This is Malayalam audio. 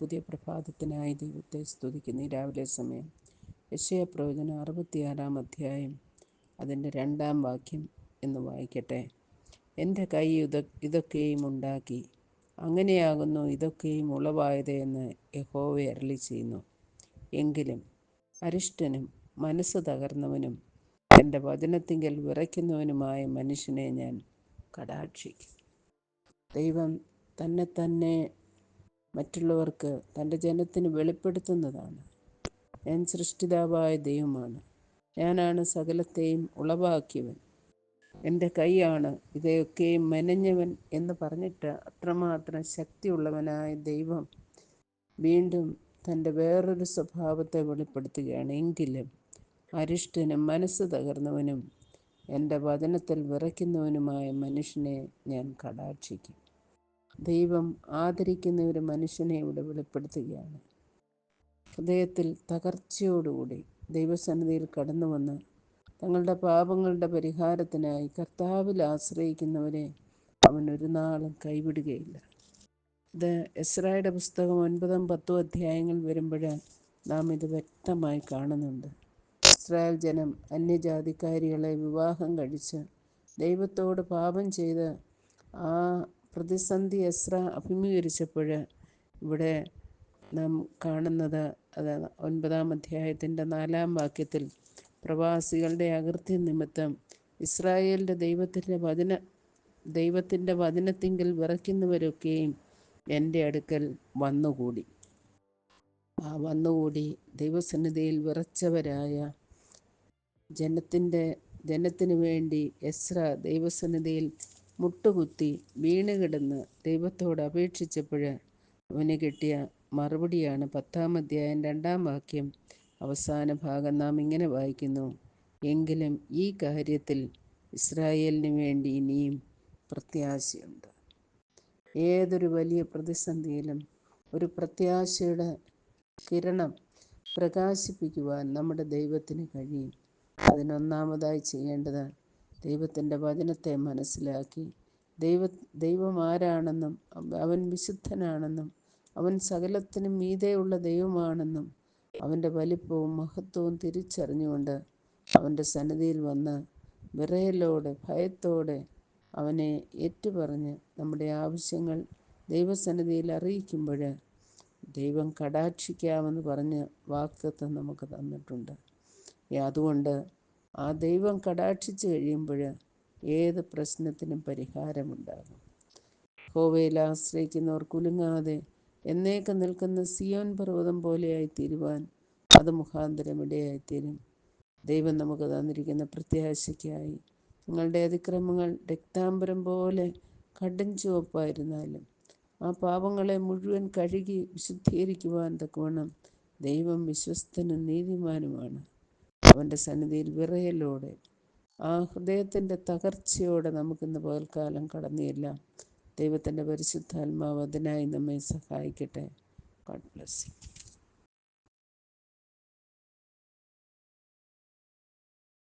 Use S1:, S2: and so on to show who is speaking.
S1: പുതിയ പ്രഭാതത്തിനായി ദൈവത്തെ സ്തുതിക്കുന്നു. ഈ രാവിലെ സമയം യശയ പ്രവചനം അറുപത്തിയാറാം അധ്യായം അതിന്റെ രണ്ടാം വാക്യം എന്ന് വായിക്കട്ടെ. എന്റെ കൈ ഇത ഇതൊക്കെയും ഉണ്ടാക്കി അങ്ങനെയാകുന്നു ഇതൊക്കെയും ഉളവായത് എന്ന് യഹോവ അരളി ചെയ്യുന്നു. എങ്കിലും അരിഷ്ടനും മനസ്സ് തകർന്നവനും എന്റെ വചനത്തിങ്കൽ വിറയ്ക്കുന്നവനുമായ മനുഷ്യനെ ഞാൻ കടാക്ഷിക്കും. ദൈവം തന്നെ തന്നെ മറ്റുള്ളവർക്ക് തന്റെ ജനത്തിന് വെളിപ്പെടുത്തുന്നതാണ്. ഞാൻ സൃഷ്ടിതാവായ ദൈവമാണ്. ഞാനാണ് സകലത്തെയും ഉളവാക്കിയവൻ. എന്റെ കൈയാണ് ഇതൊക്കെയും മെനഞ്ഞവൻ എന്ന് പറഞ്ഞിട്ട് അത്രമാത്രം ശക്തിയുള്ളവനായ ദൈവം വീണ്ടും തന്റെ വേറൊരു സ്വഭാവത്തെ വെളിപ്പെടുത്തുകയാണ്. എങ്കിലും അരിഷ്ടനും മനസ്സ് തകർന്നവനും എന്റെ വചനത്തിൽ വിറയ്ക്കുന്നവനുമായ മനുഷ്യനെ ഞാൻ കടാക്ഷിക്കും. ദൈവം ആദരിക്കുന്ന ഒരു മനുഷ്യനെ ഇവിടെ വെളിപ്പെടുത്തുകയാണ്. ഹൃദയത്തിൽ തകർച്ചയോടുകൂടി ദൈവസന്നിധിയിൽ കടന്നു വന്ന് തങ്ങളുടെ പാപങ്ങളുടെ പരിഹാരത്തിനായി കർത്താവിൽ ആശ്രയിക്കുന്നവരെ അവൻ ഒരു നാളും കൈവിടുകയില്ല. ഇത് എസ്രായുടെ പുസ്തകം ഒൻപതും പത്തും അധ്യായങ്ങൾ വരുമ്പോൾ നാം ഇത് വ്യക്തമായി കാണുന്നുണ്ട്. ഇസ്രായേൽ ജനം അന്യജാതിക്കാരികളെ വിവാഹം കഴിച്ച് ദൈവത്തോട് പാപം ചെയ്ത് ആ പ്രതിസന്ധി എസ്ര അഭിമുഖീകരിച്ചപ്പോൾ ഇവിടെ നാം കാണുന്നത് അത് ഒൻപതാം അധ്യായത്തിന്റെ നാലാം വാക്യത്തിൽ പ്രവാസികളുടെ അകൃത്യ നിമിത്തം ഇസ്രായേലിന്റെ ദൈവത്തിന്റെ വചന ദൈവത്തിന്റെ വചനത്തിങ്കിൽ വിറയ്ക്കുന്നവരൊക്കെയും എന്റെ അടുക്കൽ വന്നുകൂടി. ആ വന്നുകൂടി ദൈവസന്നിധിയിൽ വിറച്ചവരായ ജനത്തിന്റെ ജനത്തിനു വേണ്ടി എസ്ര ദൈവസന്നിധിയിൽ മുട്ടുകുത്തി വീണുകിടന്ന് ദൈവത്തോട് അപേക്ഷിച്ചപ്പോൾ അവന് കിട്ടിയ മറുപടിയാണ് പത്താം അധ്യായം രണ്ടാം വാക്യം. അവസാന ഭാഗം നാം ഇങ്ങനെ വായിക്കുന്നു. എങ്കിലും ഈ കാര്യത്തിൽ ഇസ്രായേലിന് വേണ്ടി ഇനിയും പ്രത്യാശയുണ്ട്. ഏതൊരു വലിയ പ്രതിസന്ധിയിലും ഒരു പ്രത്യാശയുടെ കിരണം പ്രകാശിപ്പിക്കുവാൻ നമ്മുടെ ദൈവത്തിന് കഴിയും. അതിനൊന്നാമതായി ചെയ്യേണ്ടത് ദൈവത്തിന്റെ വചനത്തെ മനസ്സിലാക്കി. ദൈവ ദൈവം ആരാണെന്നും അവൻ വിശുദ്ധനാണെന്നും അവൻ സകലത്തിനും മീതെയുള്ള ദൈവമാണെന്നും അവന്റെ വലിപ്പവും മഹത്വവും തിരിച്ചറിഞ്ഞുകൊണ്ട് അവന്റെ സന്നിധിയിൽ വന്ന് വിറയലോടെ ഭയത്തോടെ അവനെ ഏറ്റുപറഞ്ഞ് നമ്മുടെ ആവശ്യങ്ങൾ ദൈവസന്നിധിയിൽ അറിയിക്കുമ്പോൾ ദൈവം കടാക്ഷിക്കാമെന്ന് പറഞ്ഞ് വാക്തത്വം നമുക്ക് തന്നിട്ടുണ്ട്. അതുകൊണ്ട് ആ ദൈവം കടാക്ഷിച്ച് കഴിയുമ്പോൾ ഏത് പ്രശ്നത്തിനും പരിഹാരമുണ്ടാകും. ഹോവയിൽ ആശ്രയിക്കുന്നവർ കുലുങ്ങാതെ എന്നേക്ക് നിൽക്കുന്ന സിയോൻ പർവതം പോലെയായി തീരുവാൻ അത് മുഖാന്തരം ഇടയായിത്തീരും. ദൈവം നമുക്ക് തന്നിരിക്കുന്ന പ്രത്യാശയ്ക്കായി നിങ്ങളുടെ അതിക്രമങ്ങൾ രക്താംബരം പോലെ കടും ചുവപ്പായിരുന്നാലും ആ പാപങ്ങളെ മുഴുവൻ കഴുകി വിശുദ്ധീകരിക്കുവാൻ തക്കവണ്ണം ദൈവം വിശ്വസ്തനും നീതിമാനുമാണ്. അവന്റെ സന്നിധിയിൽ വിറയലോടെ ആ ഹൃദയത്തിന്റെ തകർച്ചയോടെ നമുക്കിന്ന് പകൽക്കാലം കടന്നില്ല. ദൈവത്തിന്റെ പരിശുദ്ധാത്മാവ് അതിനായി നമ്മെ സഹായിക്കട്ടെ. God bless